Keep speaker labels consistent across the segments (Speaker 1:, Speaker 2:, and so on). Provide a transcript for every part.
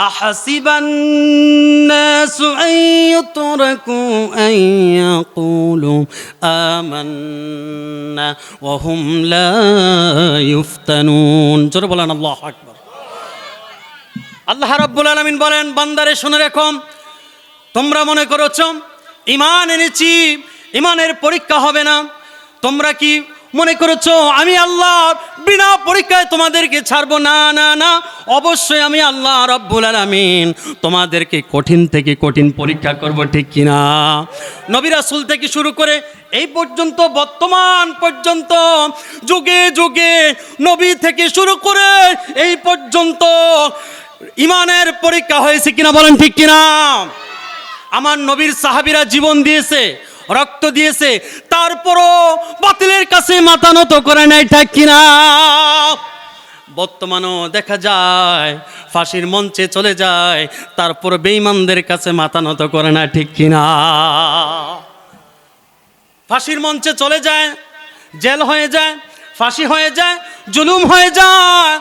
Speaker 1: أحسب الناس أن يتركوا أن يقولوا آمنا وهم لا يفتنون জোরে বলেন আল্লাহ আকবার আল্লাহ রাব্বুল আলামিন বলেন বান্দারে শুনে রেখো তোমরা মনে করেছ ইমান এনেছি ইমানের পরীক্ষা হবে না তোমরা কি মনে করেছ, আমি আল্লাহ বিনা পরীক্ষায় তোমাদেরকে ছাড়বো? না না না। অবশ্যই আমি আল্লাহ রব্বুল আলামিন তোমাদেরকে কঠিন থেকে কঠিন পরীক্ষা করব, ঠিক কিনা? নবী রাসূল থেকে শুরু করে এই পর্যন্ত, বর্তমান পর্যন্ত, যুগে যুগে নবী থেকে শুরু করে এই পর্যন্ত ইমানের পরীক্ষা হয়েছে কিনা বলেন ঠিক কিনা? আমার নবীর সাহাবিরা জীবন দিয়েছে রক্ত দিয়েছে, তারপরও বাতিলের কাছে মাথা নত করে নেয়, ঠিক কিনা? বর্তমানও দেখা যায়, ফাঁসির মঞ্চে চলে যায় তারপর বেঈমানদের কাছে মাথা নত করে না ঠিক কিনা? ফাঁসির মঞ্চে চলে যায়, জেল হয়ে যায়, ফাঁসি হয়ে যায়, জুলুম হয়ে যায়,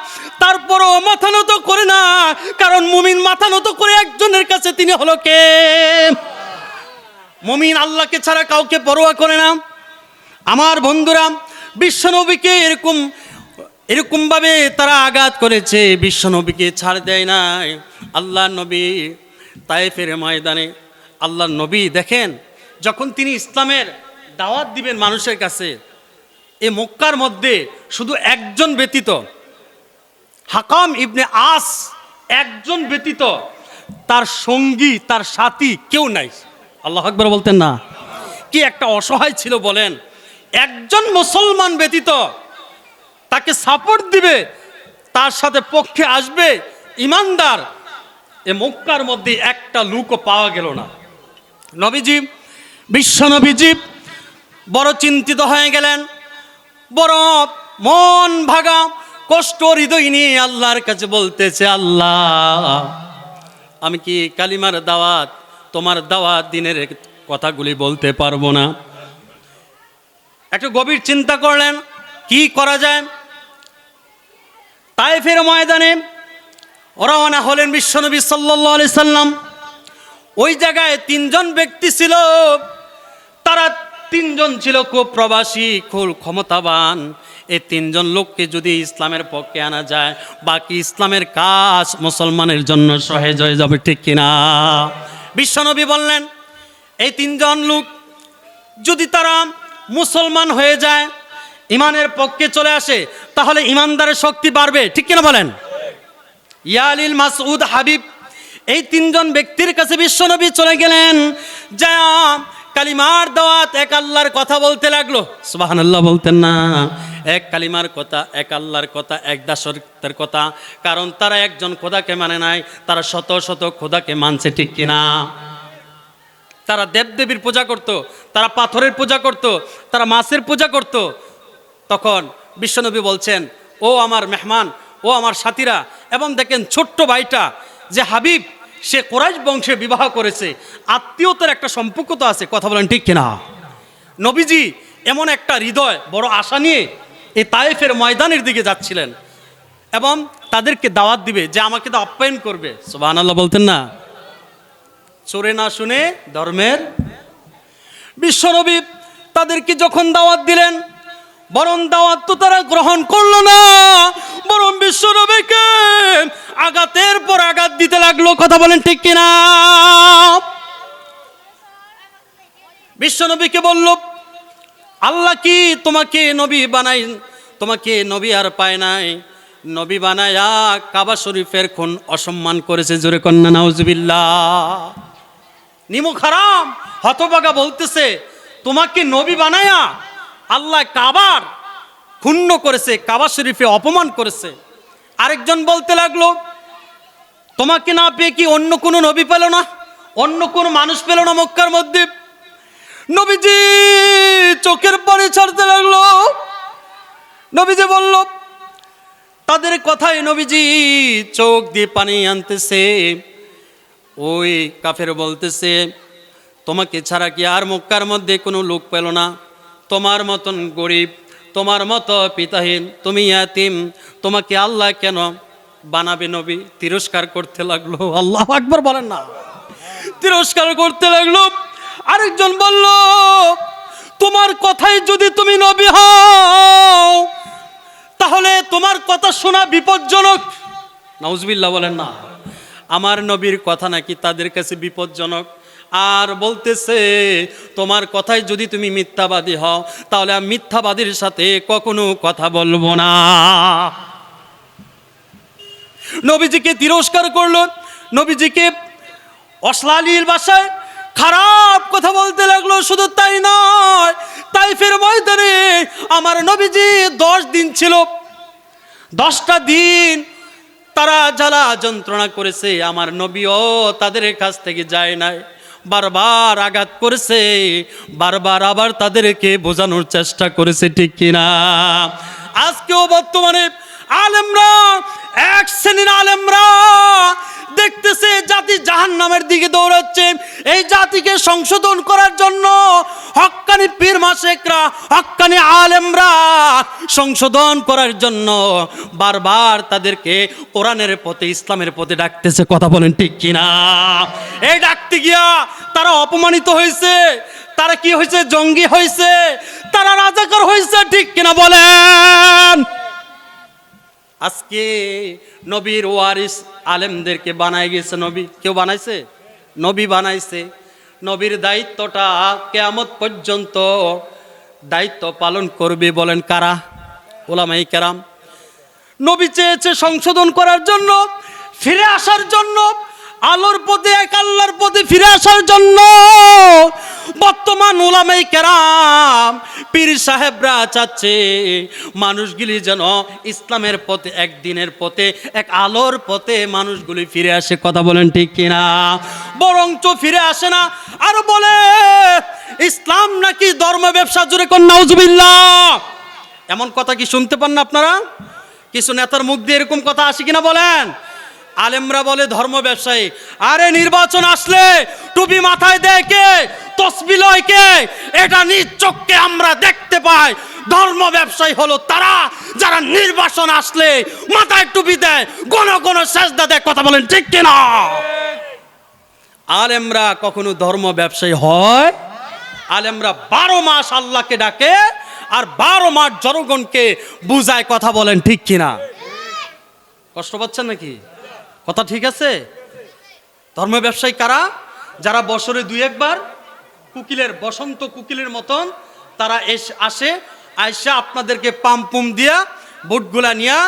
Speaker 1: তারপরও মাথা নত করে না, কারণ মুমিন মাথা নত করে একজনের কাছে তিনি হলো কে? মুমিন আল্লাহকে ছাড়া কাউকে পরোয়া করে না। আমার বন্ধুরা, বিশ্বনবীকে এরকম, এরকমভাবে তারা আঘাত করেছে, বিশ্বনবীকে ছাড় দেয় নাই। আল্লাহ নবী তাইফের ময়দানে আল্লাহ নবী দেখেন, যখন তিনি ইসলামের দাওয়াত দিবেন মানুষের কাছে, এ মক্কার মধ্যে শুধু একজন ব্যতীত, হাকাম ইবনে আস একজন ব্যতীত, তার সঙ্গী, তার সাথী কেউ নাই। আল্লাহ আকবর বলতেন না। কি একটা অসহায় ছিল বলেন। একজন মুসলমান ব্যতীত তাকে সাপোর্ট দিবে, তার সাথে পক্ষে আসবে, ইমানদার, এ মক্কার মধ্যে একটা লুকও পাওয়া গেল না। নবীজি, বিশ্ব নবীজি বড় চিন্তিত হয়ে গেলেন। বড় মন ভাগা, কষ্ট হৃদয় নিয়ে আল্লাহর কাছে বলতেছে, আল্লাহ, আমি কি কালিমার দাওয়াত তোমার দাওয়াত দিনের কথাগুলি বলতে পারব না। একটু গভীর চিন্তা করলেন, কি করা যায়? তাইফের ময়দানে রওনা হলেন বিশ্বনবী আলাইহি সাল্লাম। ওই জায়গায় তিনজন ব্যক্তি ছিল। তারা তিনজন ছিল খুব প্রবাসী, খুব ক্ষমতাবান। এই তিনজন লোককে যদি ইসলামের পক্ষে আনা যায়, বাকি ইসলামের কাজ মুসলমানের জন্য সহজ হয়ে যাবে, ঠিক কিনা? বিশ্বনবী বললেন, এই তিনজন লোক যদি তারা মুসলমান হয়ে যায়, ইমানের পক্ষে চলে আসে, তাহলে ইমানদারের শক্তি বাড়বে। ঠিক কিনা বলেন? ইয়ালিল মাসউদ হাবিব, এই তিনজন ব্যক্তির কাছে বিশ্বনবী চলে গেলেন যা কালিমার দাওয়াত এক আল্লাহর কথা বলতে লাগল। সুবহানাল্লাহ বলতেন না এক কালিমার কথা, এক আল্লাহর কথা, এক দাসত্বের কথা। কারণ তারা একজন খোদাকে মানে নাই, তারা শত শত খোদাকে মানছে, ঠিক কিনা? তারা দেবদেবীর পূজা করত, তারা পাথরের পূজা করত, তারা মাছের পূজা করত। তখন বিশ্বনবী বলছেন, ও আমার মেহমান, ও আমার সাথীরা এবং দেখেন ছোট্ট ভাইটা, যে হাবিব, সে কোরাইশ বংশে বিবাহ করেছে, আত্মীয়তার একটা সম্পর্ক তো আছে, কথা বলেন ঠিক কিনা? নবীজি এমন একটা হৃদয়, বড় আশা নিয়ে এই তায়েফের ময়দানের দিকে যাচ্ছিলেন এবং তাদেরকে দাওয়াত দিবে যে আমাকে তো আপ্যায়ন করবে। সুবাহ আল্লাহ বলতেন না? চোরে না শুনে ধর্মের বিশ্বনবী তাদেরকে যখন দাওয়াত দিলেন, বরং দাওয়াত তো তারা গ্রহণ করল না, বরং বিশ্বনবীকে আঘাতের পর আঘাত দিতে লাগল, কথা বলেন ঠিক কিনা? বিশ্বনবীকে বলল আল্লাহ কি তোমাকে নবী বানাই, তোমাকে নবী আর পায় নাই। নবী বানায়া কাবা শরীফের খুন অসম্মান করেছে, জোরে কন্যা নাউজবিল্লা নিমু খারাম হতবাগা বলতেছে, তোমাকে নবী বানায়া আল্লাহ কাবার ক্ষুণ্ণ করেছে, কাবা শরীফে অপমান করেছে। আরেকজন বলতে লাগল, তোমাকে না পেয়ে কি অন্য কোনো নবী পেল না? অন্য কোনো মানুষ পেল না মক্কার মধ্যে? নবীজি চোখের পরে ছাড়তে লাগল। নবীজি বলল, তাদের কথায় নবীজি চোখ দিয়ে পানি আনতেছে। ওই কাফের বলতেছে, তোমাকে ছাড়া কি আর মক্কার মধ্যে কোনো লোক পেল না? তোমার মতন গরিব, তোমার মতো পিতাহীন, তুমি ইয়াতিম, তোমাকে আল্লাহ কেন বানাবে নবী? তিরস্কার করতে লাগল। আল্লাহ আকবার বলেন না। তিরস্কার করতে লাগল। আরেকজন বলল, তোমার কথাই যদি তুমি নবী হও, তাহলে তোমার কথা শোনা বিপজ্জনক। নাউজবিল্লাহ বলেন না। আমার নবীর কথা নাকি তাদের কাছে বিপজ্জনক? আর বলতেছে, তোমার কথায় যদি তুমি মিথ্যাবাদী হও, তাহলে আমি মিথ্যাবাদীর সাথে কখনো কথা বলব না। নবীজিকে তিরস্কার করল নবীজিকে অশ্লীল ভাষায় খারাপ কথা বলতে লাগল, শুধু তাই নয় তাই ফের ময়দানে আমার নবীজি দশ দিন ছিল। দশটা দিন তারা জ্বালা যন্ত্রণা করেছে, আমার নবীও তাদের কাছ থেকে যায় নাই। বারবার আঘাত করেছে, বারবার আবার তাদেরকে বোঝানোর চেষ্টা করেছে, ঠিক কিনা? আজকেও বর্তমানে আলেমরা এক শ্রেণির আলেমরা দেখতেছে জাতি জাহান নামের দিকে দৌড়াচ্ছে। এই জাতিকে সংশোধন করার জন্য হক্কানি পীর মাসেকরা হক্কানি আলেমরা সংশোধন করার জন্য বারবার তাদেরকে কোরআনের পথে, ইসলামের পথে ডাকতেছে। কথা বলেন ঠিক কিনা? এই ডাকতে গিয়া তারা অপমানিত হয়েছে। তারা কি হয়েছে? জঙ্গি হয়েছে। তারা রাজাকার হয়েছে। ঠিক কিনা বলেন? আজকে নবীর ওয়ারিস আলেমদেরকে বানায় গেছে নবী। কেউ বানাইছে? নবী বানাইছে। নবীর দায়িত্বটা কেয়ামত পর্যন্ত দায়িত্ব পালন করবে বলেন কারা? ওলামাই কেরাম। নবী চেয়েছে সংশোধন করার জন্য, ফিরে আসার জন্য, আলোর পথে এক আল্লাহর পথে ফিরে আসার জন্য বর্তমান ওলামাই কেরাম, পীর সাহেবরা চাচ্ছে মানুষগুলি যেন ইসলামের পথে, একদিনের পথে, এক আলোর পথে মানুষগুলি ফিরে আসে। কথা বলেন ঠিক কিনা? বরঞ্চ ফিরে আসে না, আর বলে, ইসলাম নাকি ধর্ম ব্যবসা জুড়ে কোন নাউজুবিল্লাহ। এমন কথা কি শুনতে পান না আপনারা? কিছু নেতার মুখ দিয়ে এরকম কথা আসে কিনা বলেন? আলেমরা বলে ধর্ম ব্যবসায়ী। আরে নির্বাচন আসলে টুপি মাথায় দেয় কে? তসবি লয় কে? এটা নিজ আমরা দেখতে পাই। ধর্ম ব্যবসায়ী হলো তারা, যারা নির্বাচন আসলে মাথায় টুপি দেয়, গণ গণ সেজদা দেয়, কথা বলেন ঠিক কিনা? আলেমরা কখনো ধর্ম ব্যবসায়ী হয়? আলেমরা বারো মাস আল্লাহকে ডাকে আর বারো মাস জনগণকে বুঝায়, কথা বলেন ঠিক কিনা? কষ্ট পাচ্ছেন নাকি? কথা ঠিক আছে? ধর্ম ব্যবসায়ী কারা? যারা বছরে দুই একবার কুকিলের, বসন্ত কুকিলের মতন তারা এস, আসে, আইসা আপনাদেরকে পাম্পুম দিয়া, বুটগুলা নিয়া,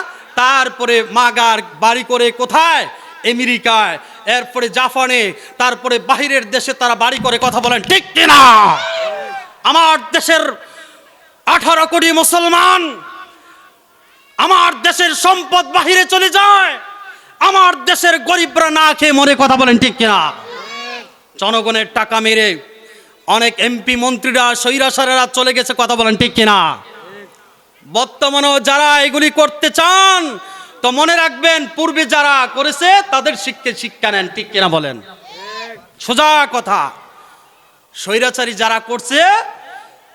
Speaker 1: তারপরে মাগার বাড়ি করে কোথায়? আমেরিকায়। এরপরে জাপানে তারপরে বাহিরের দেশে তারা বাড়ি করে কথা বলেন, ঠিক কিনা? আমার দেশের আঠারো কোটি মুসলমান, আমার দেশের সম্পদ বাহিরে চলে যায়। আমার দেশের গরিবরা না খেয়ে মরে কথা বলেন ঠিক কিনা? জনগণের টাকা মেরে অনেক এমপি মন্ত্রীরা সৈরাসারেরা চলে গেছে কথা বলেন ঠিক কিনা? বর্তমানেও যারা এগুলি করতে চান, তো মনে রাখবেন পূর্বে যারা করেছে তাদের শিক্ষে শিক্ষা নেন, ঠিক কিনা বলেন? সোজা কথা, স্বৈরাচারী যারা করছে,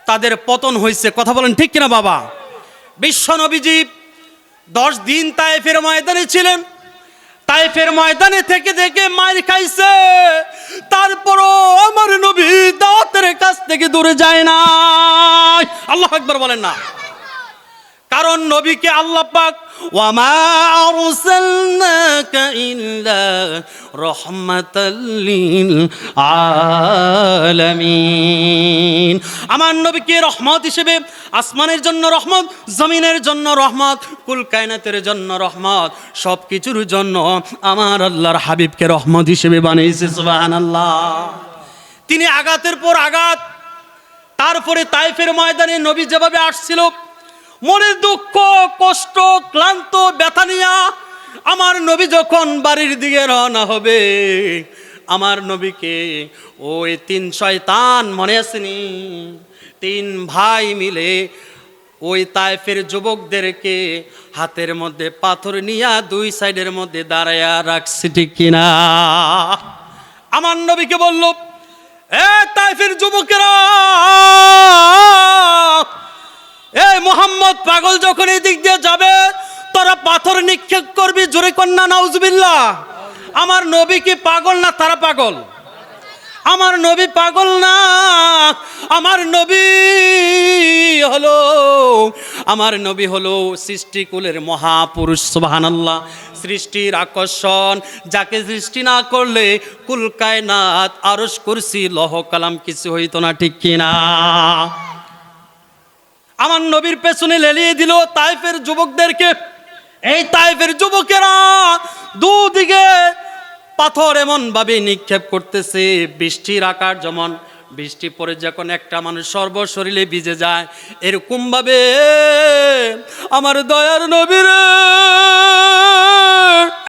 Speaker 1: তাদের পতন হয়েছে, কথা বলেন ঠিক কিনা বাবা? বিশ্ব নবীজি দশ দিন তাইফের ময়দানে ছিলেন। তাইফের ময়দানে থেকে থেকে মার খাইছে। তারপরও আমার নবী দাওয়াতের কাছ থেকে দূরে যায় না আল্লাহ একবার বলেন না। কারণ নবীকে আল্লাহ পাক, ওয়ামা আমার নবীকে রহমত হিসেবে, আসমানের জন্য রহমত, জমিনের জন্য রহমত, কুল কায়নাতের জন্য রহমত সব কিছুর জন্য আমার আল্লাহর হাবিবকে রহমত হিসেবে বানিয়েছে, সুবহানাল্লাহ। তিনি আঘাতের পর আঘাত, তারপরে তাইফের ময়দানে নবী যেভাবে আসছিল মনের দুঃখ, কষ্ট, ক্লান্ত, ব্যথা নিয়া আমার নবী যখন বাড়ির দিকে রওনা হবে, আমার নবীকে, ওই তিন শয়তান মনে আসেনি তিন ভাই মিলে ওই তাইফের যুবকদেরকে হাতের মধ্যে পাথর নিয়া দুই সাইডের মধ্যে দাঁড়ায়া রাখছি, ঠিক কিনা? আমার নবীকে বলল, এ তাইফের যুবকেরা এই মোহাম্মদ, পাগল যখন এই দিক দিয়ে যাবে, তোরা পাথর নিক্ষেপ করবি, জোরে কন্যা নাউজবিল্লা আমার নবী কি পাগল না তারা পাগল? আমার নবী পাগল না, আমার নবী হলো, আমার নবী হলো সৃষ্টিকুলের মহাপুরুষ, সুবহানাল্লাহ। সৃষ্টির আকর্ষণ, যাকে সৃষ্টি না করলে কুল কায়নাত আরস কুরসি, লহ কালাম কিছু হইতো না, ঠিক কিনা? আমার নবীর পেছনে লেলিয়ে দিল তাইফের যুবকদেরকে। এই তাইফের যুবকেরা দুদিকে পাথর এমন ভাবে নিক্ষেপ করতেছে, বৃষ্টির আকার যেমন, বৃষ্টি পরে যখন একটা মানুষ সর্বশরীরে ভিজে যায় এরকম ভাবে আমার দয়ার নবীরে